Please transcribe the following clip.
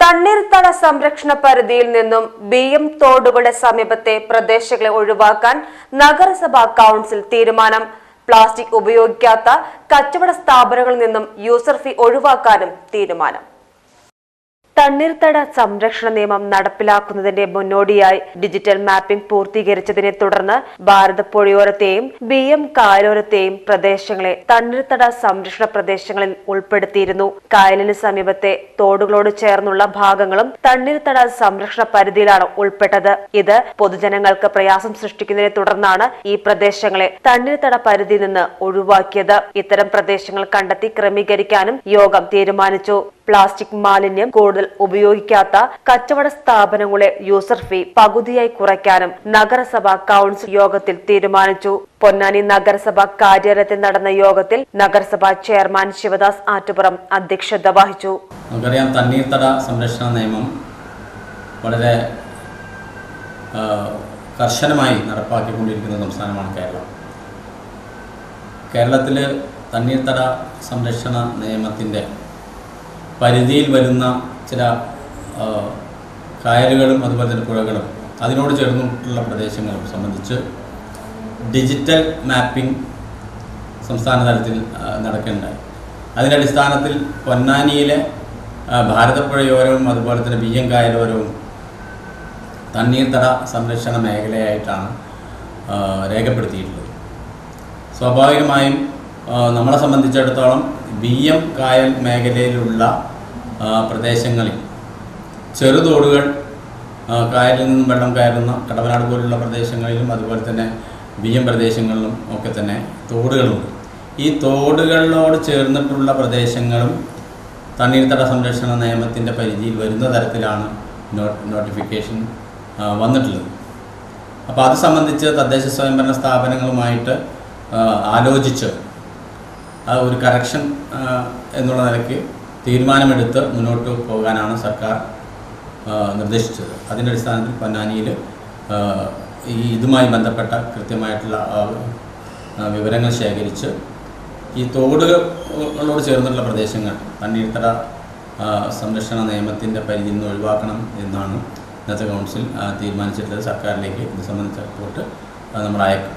തണ്ണീർത്തട സംരക്ഷണ പരിധിയിൽ നിന്നും ബി എം തോടുകളുടെ സമീപത്തെ പ്രദേശങ്ങളെ ഒഴിവാക്കാൻ നഗരസഭാ കൗൺസിൽ തീരുമാനം. പ്ലാസ്റ്റിക് ഉപയോഗിക്കാത്ത കച്ചവട സ്ഥാപനങ്ങളിൽ നിന്നും യൂസർ ഫീ ഒഴിവാക്കാനും തീരുമാനം. തണ്ണീർത്തട സംരക്ഷണ നിയമം നടപ്പിലാക്കുന്നതിന്റെ മുന്നോടിയായി ഡിജിറ്റൽ മാപ്പിംഗ് പൂർത്തീകരിച്ചതിനെ തുടർന്ന് ഭാരതപ്പുഴയോരത്തെയും ബി എം കായലോരത്തെയും പ്രദേശങ്ങളെ തണ്ണീർത്തട സംരക്ഷണ പ്രദേശങ്ങളിൽ ഉൾപ്പെടുത്തിയിരുന്നു. കായലിന് സമീപത്തെ തോടുകളോട് ചേർന്നുള്ള ഭാഗങ്ങളും തണ്ണീർത്തട സംരക്ഷണ പരിധിയിലാണ് ഉൾപ്പെട്ടത്. ഇത് പൊതുജനങ്ങൾക്ക് പ്രയാസം സൃഷ്ടിക്കുന്നതിനെ തുടർന്നാണ് ഈ പ്രദേശങ്ങളെ തണ്ണീർത്തട പരിധിയിൽ നിന്ന് ഒഴിവാക്കിയത്. ഇത്തരം പ്രദേശങ്ങൾ കണ്ടെത്തി ക്രമീകരിക്കാനും യോഗം തീരുമാനിച്ചു. പ്ലാസ്റ്റിക് മാലിന്യം കൂടുതൽ ഉപയോഗിക്കാത്ത കച്ചവട സ്ഥാപനങ്ങളെ യൂസർ ഫീ പകുതിയായി കുറയ്ക്കാനും നഗരസഭ കൌൺസിൽ യോഗത്തിൽ തീരുമാനിച്ചു. പൊന്നാനി നഗരസഭ കാര്യാലയത്തിൽ നടന്ന യോഗത്തിൽ നഗരസഭാ ചെയർമാൻ ശിവദാസ് ആറ്റുപുറം അധ്യക്ഷത വഹിച്ചു. നമുക്കറിയാം തണ്ണീർത്തട സംരക്ഷണ നിയമം വളരെ കർശനമായി നടപ്പാക്കിക്കൊണ്ടിരിക്കുന്ന സംസ്ഥാനമാണ് കേരളം. കേരളത്തിൽ തണ്ണീർത്തട സംരക്ഷണ നിയമത്തിന്റെ പരിധിയിൽ വരുന്ന ചില കായലുകളും അതുപോലെ തന്നെ പുഴകളും അതിനോട് ചേർന്നിട്ടുള്ള പ്രദേശങ്ങളും സംബന്ധിച്ച് ഡിജിറ്റൽ മാപ്പിംഗ് സംസ്ഥാന തലത്തിൽ ആ, നടക്കുകയുണ്ടായി അതിന്റെ അടിസ്ഥാനത്തിൽ പൊന്നാനിയിലെ ഭാരതപ്പുഴയോരവും അതുപോലെ തന്നെ ബിയ്യം കായലോരവും തണ്ണീർത്തട സംരക്ഷണ മേഖലയായിട്ടാണ് രേഖപ്പെടുത്തിയിട്ടുള്ളത്. സ്വാഭാവികമായും നമ്മളെ സംബന്ധിച്ചിടത്തോളം ബി എം കായൽ മേഖലയിലുള്ള പ്രദേശങ്ങളിൽ ചെറുതോടുകൾ കായലിൽ നിന്നും വെള്ളം കയറുന്ന കടവനാട് പോലുള്ള പ്രദേശങ്ങളിലും അതുപോലെ തന്നെ ബി എം പ്രദേശങ്ങളിലും ഒക്കെ തന്നെ തോടുകളുണ്ട്. ഈ തോടുകളിനോട് ചേർന്നിട്ടുള്ള പ്രദേശങ്ങളും തണ്ണീർത്തട സംരക്ഷണ നിയമത്തിന്റെ പരിധിയിൽ വരുന്ന തരത്തിലാണ് നോട്ടിഫിക്കേഷൻ വന്നിട്ടുള്ളത്. അപ്പോൾ അത് സംബന്ധിച്ച് തദ്ദേശ സ്വയംഭരണ സ്ഥാപനങ്ങളുമായിട്ട് ആലോചിച്ച് ഒരു കറക്ഷൻ എന്നുള്ള നിലയ്ക്ക് തീരുമാനമെടുത്ത് മുന്നോട്ട് പോകാനാണ് സർക്കാർ നിർദ്ദേശിച്ചത്. അതിന്റെ അടിസ്ഥാനത്തിൽ പൊന്നാനിയിൽ ഈ ഇതുമായി ബന്ധപ്പെട്ട കൃത്യമായിട്ടുള്ള വിവരങ്ങൾ ശേഖരിച്ച് ഈ തോടുകളോട് ചേർന്നുള്ള പ്രദേശങ്ങൾ തണ്ണീർത്തട സംരക്ഷണ നിയമത്തിന്റെ പരിധിയിൽ നിന്ന് ഒഴിവാക്കണം എന്നാണ് ഇന്നത്തെ കൗൺസിൽ തീരുമാനിച്ചിട്ടുള്ളത്. സർക്കാരിലേക്ക് ഇത് സംബന്ധിച്ച റിപ്പോർട്ട് നമ്മൾ അയക്കും.